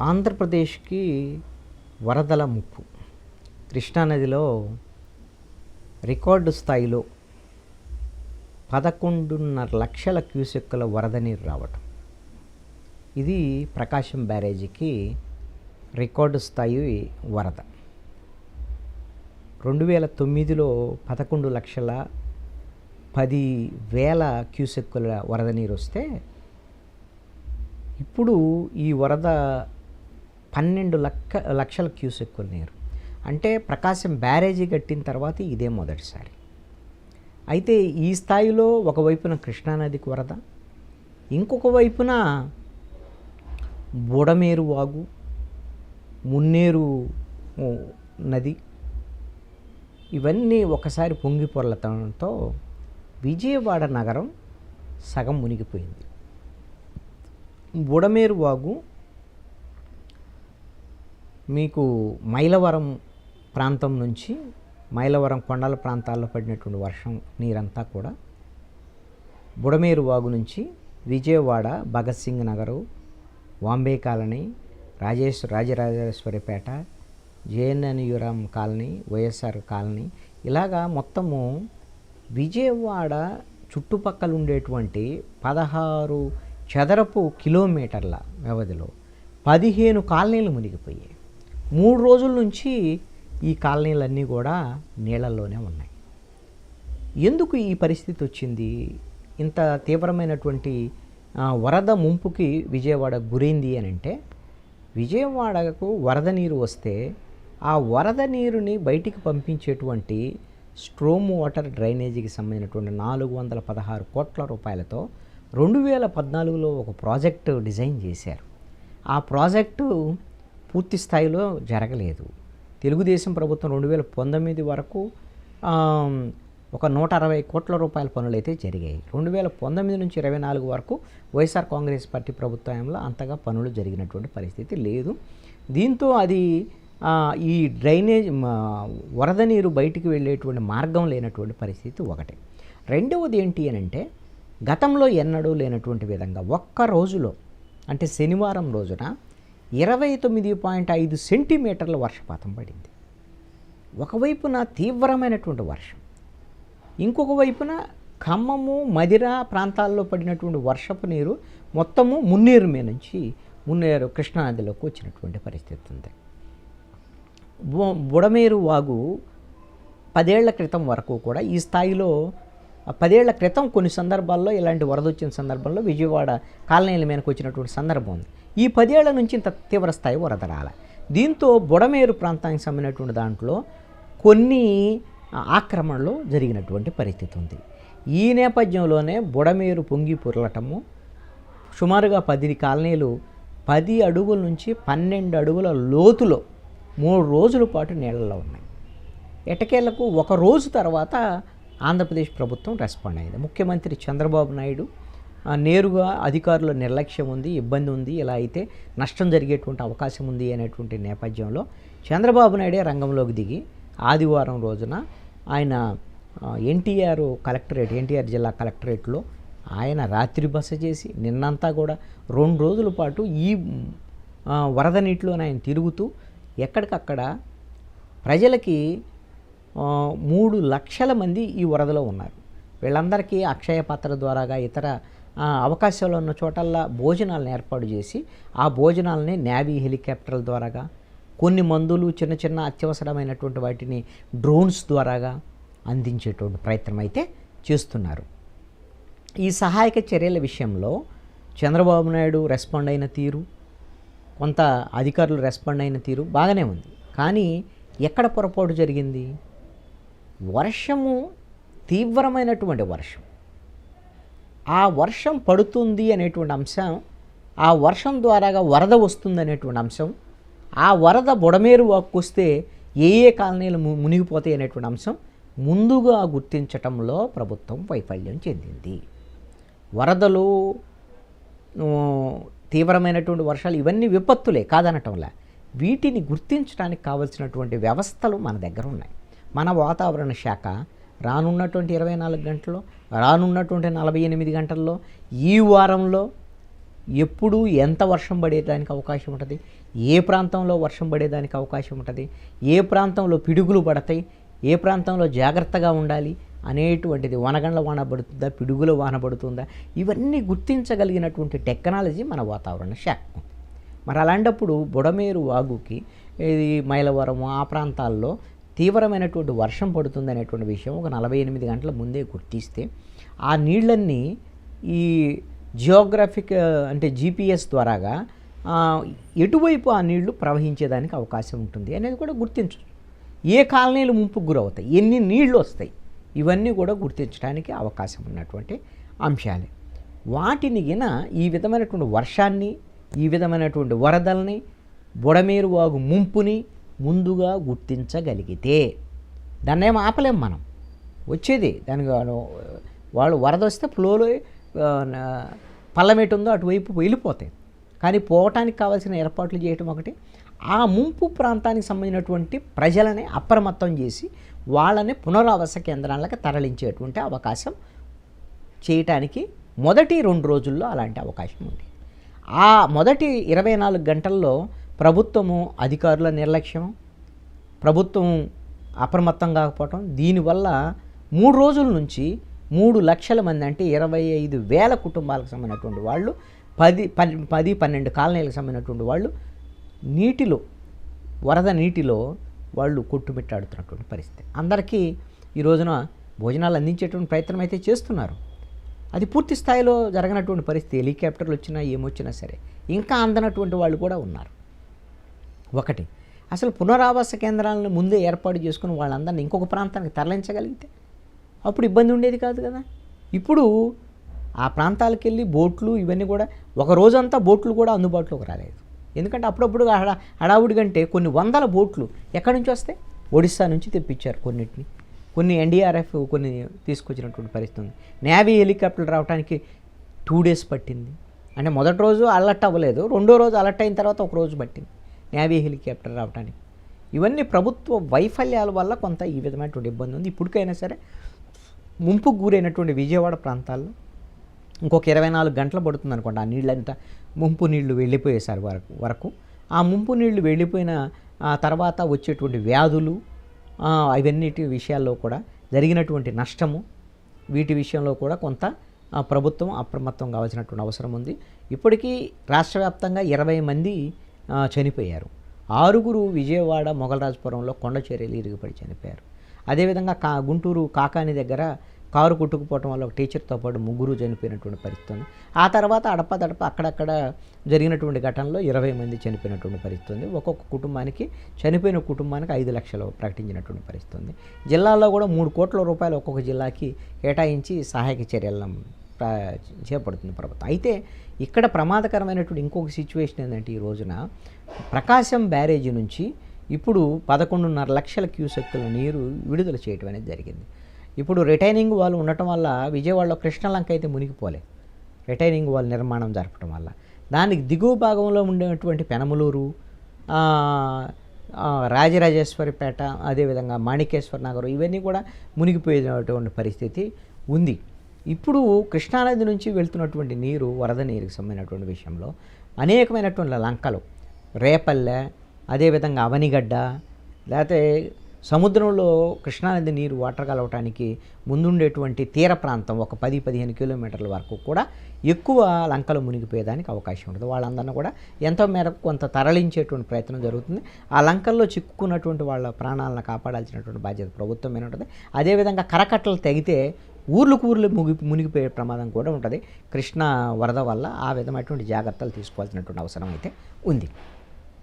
ఆంధ్రప్రదేశ్కి వరదల ముప్పు. కృష్ణానదిలో రికార్డు స్థాయిలో పదకొండున్నర లక్షల క్యూసెక్కుల వరద నీరు రావటం. ఇది ప్రకాశం బ్యారేజీకి రికార్డు స్థాయి వరద. రెండు వేల తొమ్మిదిలో పదకొండు లక్షల పది వేల క్యూసెక్కుల వరద నీరు వస్తే ఇప్పుడు ఈ వరద పన్నెండు లక్క లక్షల క్యూసెక్కుల నీరు. అంటే ప్రకాశం బ్యారేజీ కట్టిన తర్వాత ఇదే మొదటిసారి. అయితే ఈ స్థాయిలో ఒకవైపున కృష్ణానదికి వరద ఇంకొక వైపున బుడమేరు వాగు మున్నేరు నది ఇవన్నీ ఒకసారి పొంగి పొరలతంతో విజయవాడ నగరం సగం మునిగిపోయింది. బుడమేరు వాగు మీకు మైలవరం ప్రాంతం నుంచి మైలవరం కొండల ప్రాంతాల్లో పడినటువంటి వర్షం నీరంతా కూడా బుడమేరు వాగు నుంచి Vijayawada Bhagat Singh Nagar Vambay colony Rajesh Rajarajeswaripeta జేఎన్ఎన్యురామ్ colony YSR colony ఇలాగా మొత్తము విజయవాడ చుట్టుపక్కల ఉండేటువంటి పదహారు చదరపు కిలోమీటర్ల వ్యవధిలో పదిహేను కాలనీలు మునిగిపోయాయి. మూడు రోజుల నుంచి ఈ కాలనీలన్నీ కూడా నీళ్ళల్లోనే ఉన్నాయి. ఎందుకు ఈ పరిస్థితి వచ్చింది? ఇంత తీవ్రమైనటువంటి వరద ముంపుకి విజయవాడ గురైంది అని అంటే విజయవాడకు వరద నీరు వస్తే ఆ వరద నీరుని బయటికి పంపించేటువంటి స్ట్రోమ్ వాటర్ డ్రైనేజీకి సంబంధించినటువంటి నాలుగు వందల పదహారు కోట్ల రూపాయలతో రెండు వేల పద్నాలుగులో ఒక ప్రాజెక్టు డిజైన్ చేశారు. ఆ ప్రాజెక్టు పూర్తి స్థాయిలో జరగలేదు. తెలుగుదేశం ప్రభుత్వం రెండు వేల పంతొమ్మిది వరకు ఒక నూట అరవై కోట్ల రూపాయల పనులు అయితే జరిగాయి. రెండు వేల పంతొమ్మిది నుంచి ఇరవై నాలుగు వరకు వైఎస్ఆర్ కాంగ్రెస్ పార్టీ ప్రభుత్వంలో అంతగా పనులు జరిగినటువంటి పరిస్థితి లేదు. దీంతో అది ఈ డ్రైనేజ్ మా, వరద నీరు బయటికి వెళ్ళేటువంటి మార్గం లేనటువంటి పరిస్థితి ఒకటి. రెండవది ఏంటి అని అంటే గతంలో ఎన్నడూ లేనటువంటి విధంగా ఒక్క రోజులో అంటే శనివారం రోజున ఇరవై తొమ్మిది పాయింట్ ఐదు సెంటీమీటర్ల వర్షపాతం పడింది. ఒకవైపున తీవ్రమైనటువంటి వర్షం ఇంకొక వైపున ఖమ్మము మదిర ప్రాంతాల్లో పడినటువంటి వర్షపు నీరు మొత్తము మున్నేరు మీద నుంచి మున్నేరు కృష్ణానదిలోకి వచ్చినటువంటి పరిస్థితి ఉంది. బుడమేరు వాగు పదేళ్ళ క్రితం వరకు కూడా ఈ స్థాయిలో పదేళ్ళ క్రితం కొన్ని సందర్భాల్లో ఇలాంటి వరద వచ్చిన సందర్భంలో విజయవాడ కాలనీల మీదకి వచ్చినటువంటి సందర్భం ఉంది. ఈ పదేళ్ళ నుంచి ఇంత తీవ్ర స్థాయి వరద రాల. దీంతో బుడమేరు ప్రాంతానికి సంబంధించినటువంటి దాంట్లో కొన్ని ఆక్రమణలు జరిగినటువంటి పరిస్థితి ఉంది. ఈ నేపథ్యంలోనే బుడమేరు పొంగి పొరలటము సుమారుగా పది కాలనీలు పది అడుగుల నుంచి పన్నెండు అడుగుల లోతులో మూడు రోజుల పాటు నీళ్ళలో ఉన్నాయి. ఎటకేళ్ళకు ఒక రోజు తర్వాత ఆంధ్రప్రదేశ్ ప్రభుత్వం రెస్పాండ్ అయింది. ముఖ్యమంత్రి చంద్రబాబు నాయుడు నేరుగా అధికారుల నిర్లక్ష్యం ఉంది ఇబ్బంది ఉంది ఇలా అయితే నష్టం జరిగేటువంటి అవకాశం ఉంది అనేటువంటి నేపథ్యంలో చంద్రబాబు నాయుడే రంగంలోకి దిగి ఆదివారం రోజున ఆయన ఎన్టీఆర్ కలెక్టరేట్ ఎన్టీఆర్ జిల్లా కలెక్టరేట్లో ఆయన రాత్రి బస చేసి నిన్నంతా కూడా రెండు రోజుల పాటు ఈ వరద నీటిలో ఆయన తిరుగుతూ ఎక్కడికక్కడ ప్రజలకి మూడు లక్షల మంది ఈ వరదలో ఉన్నారు. వీళ్ళందరికీ అక్షయ పాత్ర ద్వారాగా ఇతర అవకాశాలు ఉన్న చోటల్లా భోజనాలను ఏర్పాటు చేసి ఆ భోజనాలని నేవీ హెలికాప్టర్ల ద్వారాగా కొన్ని మందులు చిన్న చిన్న అత్యవసరమైనటువంటి వాటిని డ్రోన్స్ ద్వారాగా అందించేటువంటి ప్రయత్నం అయితే చేస్తున్నారు. ఈ సహాయక చర్యల విషయంలో చంద్రబాబు నాయుడు రెస్పాండ్ అయిన తీరు కొంత అధికారులు రెస్పాండ్ అయిన తీరు బాగానే ఉంది. కానీ ఎక్కడ పొరపాటు జరిగింది? వర్షము తీవ్రమైనటువంటి వర్షం ఆ వర్షం పడుతుంది అనేటువంటి అంశం ఆ వర్షం ద్వారాగా వరద వస్తుంది అనేటువంటి అంశం ఆ వరద బుడమేరు వాక్కు వస్తే ఏ ఏ కాలనీలు ము- మునిగిపోతాయి అనేటువంటి అంశం ముందుగా గుర్తించటంలో ప్రభుత్వం వైఫల్యం చెందింది. వరదలు తీవ్రమైనటువంటి వర్షాలు ఇవన్నీ విపత్తులే కాదనటంలా. వీటిని గుర్తించడానికి కావలసినటువంటి వ్యవస్థలు మన దగ్గర ఉన్నాయి. మన వాతావరణ శాఖ రానున్నటువంటి ఇరవై నాలుగు గంటల్లో రానున్నటువంటి నలభై ఎనిమిది గంటల్లో ఈ వారంలో ఎప్పుడు ఎంత వర్షం పడేదానికి అవకాశం ఉంటుంది? ఏ ప్రాంతంలో వర్షం పడేదానికి అవకాశం ఉంటుంది? ఏ ప్రాంతంలో పిడుగులు పడతాయి? ఏ ప్రాంతంలో జాగ్రత్తగా ఉండాలి? అనేటువంటిది వనగండ్ల వాన పడుతుందా? పిడుగుల వాన పడుతుందా? ఇవన్నీ గుర్తించగలిగినటువంటి టెక్నాలజీ మన వాతావరణ శాఖ. మరి అలాంటప్పుడు బుడమేరు వాగుకి ఇది మైలవరం ఆ ప్రాంతాల్లో తీవ్రమైనటువంటి వర్షం పడుతుంది అనేటువంటి విషయం ఒక నలభై ఎనిమిది గంటల ముందే గుర్తిస్తే ఆ నీళ్ళన్నీ ఈ జియోగ్రఫిక్ అంటే జీపీఎస్ ద్వారాగా ఎటువైపు ఆ నీళ్ళు ప్రవహించేదానికి అవకాశం ఉంటుంది అనేది కూడా గుర్తించు. ఏ కాలనీలు ముంపుకు గురవుతాయి? ఎన్ని నీళ్ళు వస్తాయి? ఇవన్నీ కూడా గుర్తించడానికి అవకాశం ఉన్నటువంటి అంశాలే. వాటిని గిన ఈ విధమైనటువంటి వర్షాన్ని ఈ విధమైనటువంటి వరదల్ని బుడమేరు వాగు ముంపుని ముందుగా గుర్తించగలిగితే. దాన్ని ఏం ఆపలేం మనం. వచ్చేది. దానికి వాళ్ళు- వాళ్ళు వరద వస్తే ఫ్లోలో పల్లమేటు ఉందో అటువైపు వెళ్ళిపోతాయి. కానీ పోవటానికి కావాల్సిన ఏర్పాట్లు చేయటం ఒకటి ఆ ముంపు ప్రాంతానికి సంబంధించినటువంటి ప్రజలని అప్రమత్తం చేసి వాళ్ళని పునరావాస కేంద్రాలకు తరలించేటువంటి అవకాశం చేయటానికి మొదటి రెండు రోజుల్లో అలాంటి అవకాశం ఉంది. ఆ మొదటి ఇరవై నాలుగు గంటల్లో ప్రభుత్వము అధికారుల నిర్లక్ష్యం ప్రభుత్వం అప్రమత్తం కాకపోవటం దీనివల్ల మూడు రోజుల నుంచి మూడు లక్షల మంది అంటే ఇరవై ఐదు వేల కుటుంబాలకు సంబంధించినటువంటి వాళ్ళు పది పది పది పన్నెండు కాలనీలకు సంబంధించినటువంటి వాళ్ళు నీటిలో వరద నీటిలో వాళ్ళు కొట్టుమిట్టాడుతున్నటువంటి పరిస్థితి. అందరికీ ఈ రోజున భోజనాలు అందించేటువంటి ప్రయత్నం అయితే చేస్తున్నారు. అది పూర్తి స్థాయిలో జరగనటువంటి పరిస్థితి హెలికాప్టర్లు వచ్చినా ఏమొచ్చినా సరే ఇంకా అందనటువంటి వాళ్ళు కూడా ఉన్నారు. ఒకటి. అసలు పునరావాస కేంద్రాలను ముందే ఏర్పాటు చేసుకుని వాళ్ళందరినీ ఇంకొక ప్రాంతానికి తరలించగలిగితే అప్పుడు ఇబ్బంది ఉండేది కాదు కదా. ఇప్పుడు ఆ ప్రాంతాలకు వెళ్ళి బోట్లు ఇవన్నీ కూడా ఒక రోజంతా బోట్లు కూడా అందుబాటులోకి రాలేదు. ఎందుకంటే అప్పుడప్పుడు హడా హడావుడి కంటే కొన్ని వందల బోట్లు ఎక్కడి నుంచి వస్తాయి? ఒడిస్సా నుంచి తెప్పించారు కొన్నిటిని. కొన్ని ఎన్డీఆర్ఎఫ్ కొన్ని తీసుకొచ్చినటువంటి పరిస్థితి ఉంది. నేవీ హెలికాప్టర్లు రావడానికి టూ డేస్ పట్టింది. అంటే మొదటి రోజు అలర్ట్ అవ్వలేదు. రెండో రోజు అలర్ట్ అయిన తర్వాత ఒక రోజు పట్టింది. నేవీ హెలికాప్టర్ రావడానికి ఇవన్నీ ప్రభుత్వ వైఫల్యాల వల్ల కొంత ఈ విధమైనటువంటి ఇబ్బంది ఉంది. ఇప్పటికైనా సరే ముంపుకు గురైనటువంటి విజయవాడ ప్రాంతాల్లో ఇంకొక ఇరవై నాలుగు గంటలు పడుతుంది అనుకోండి. ఆ నీళ్ళంతా ముంపు నీళ్ళు వెళ్ళిపోయేసారి వరకు వరకు. ఆ ముంపు నీళ్ళు వెళ్ళిపోయిన తర్వాత వచ్చేటువంటి వ్యాధులు ఆ, అవన్నిటి విషయాల్లో కూడా జరిగినటువంటి నష్టము వీటి విషయంలో కూడా కొంత ప్రభుత్వం అప్రమత్తం కావాల్సినటువంటి అవసరం ఉంది. ఇప్పటికీ రాష్ట్ర వ్యాప్తంగా ఇరవై మంది చనిపోయారు. ఆరుగురు విజయవాడ మొగలరాజపురంలో కొండ చర్యలు ఇరిగిపడి చనిపోయారు. అదేవిధంగా కా గుంటూరు కాకాని దగ్గర కారు కొట్టుకుపోవటం వల్ల ఒక టీచర్తో పాటు ముగ్గురు చనిపోయినటువంటి పరిస్థితి ఉంది. ఆ తర్వాత అడపదడప అక్కడక్కడ జరిగినటువంటి ఘటనలో ఇరవై మంది చనిపోయినటువంటి పరిస్థితి ఉంది. ఒక్కొక్క కుటుంబానికి చనిపోయిన కుటుంబానికి ఐదు లక్షలు ప్రకటించినటువంటి పరిస్థితి ఉంది. జిల్లాలో కూడా మూడు కోట్ల రూపాయలు ఒక్కొక్క జిల్లాకి కేటాయించి సహాయక చర్యలను చేపడుతుంది ప్రభుత్వం అయితే ఇక్కడ ప్రమాదకరమైనటువంటి ఇంకొక సిచ్యువేషన్ ఏంటంటే ఈ రోజున ప్రకాశం బ్యారేజీ నుంచి ఇప్పుడు పదకొండున్నర లక్షల క్యూసెక్కుల నీరు విడుదల చేయడం అనేది జరిగింది. ఇప్పుడు రిటైనింగ్ వాల్ ఉండటం వల్ల విజయవాడలో కృష్ణలంక అయితే మునిగిపోలే. రిటైనింగ్ వాల్ నిర్మాణం జరపడం వల్ల. దానికి దిగువ భాగంలో ఉండేటువంటి పెనమలూరు రాజరాజేశ్వరిపేట అదేవిధంగా మాణికేశ్వర నగరం ఇవన్నీ కూడా మునిగిపోయేటువంటి పరిస్థితి ఉంది. ఇప్పుడు కృష్ణానది నుంచి వెళ్తున్నటువంటి నీరు వరద నీరుకి సంబంధించినటువంటి విషయంలో అనేకమైనటువంటి లంకలు రేపల్లె అదేవిధంగా అవనిగడ్డ లేకపోతే సముద్రంలో కృష్ణానది నీరు వాటర్ కలవటానికి ముందుండేటువంటి తీర ప్రాంతం ఒక పది పదిహేను కిలోమీటర్ల వరకు కూడా ఎక్కువ లంకలు మునిగిపోయేదానికి అవకాశం ఉంటుంది వాళ్ళందరినీ కూడా ఎంతో మేరకు కొంత తరలించేటువంటి ప్రయత్నం జరుగుతుంది. ఆ లంకల్లో చిక్కుకున్నటువంటి వాళ్ళ ప్రాణాలను కాపాడాల్సినటువంటి బాధ్యత ప్రభుత్వం మీద ఉంటుంది. అదేవిధంగా కరకట్టలు తెగితే ఊర్లకు ఊర్లు ముగి మునిగిపోయే ప్రమాదం కూడా ఉంటుంది. కృష్ణ వరద వల్ల ఆ విధమైనటువంటి జాగ్రత్తలు తీసుకోవాల్సినటువంటి అవసరం అయితే ఉంది.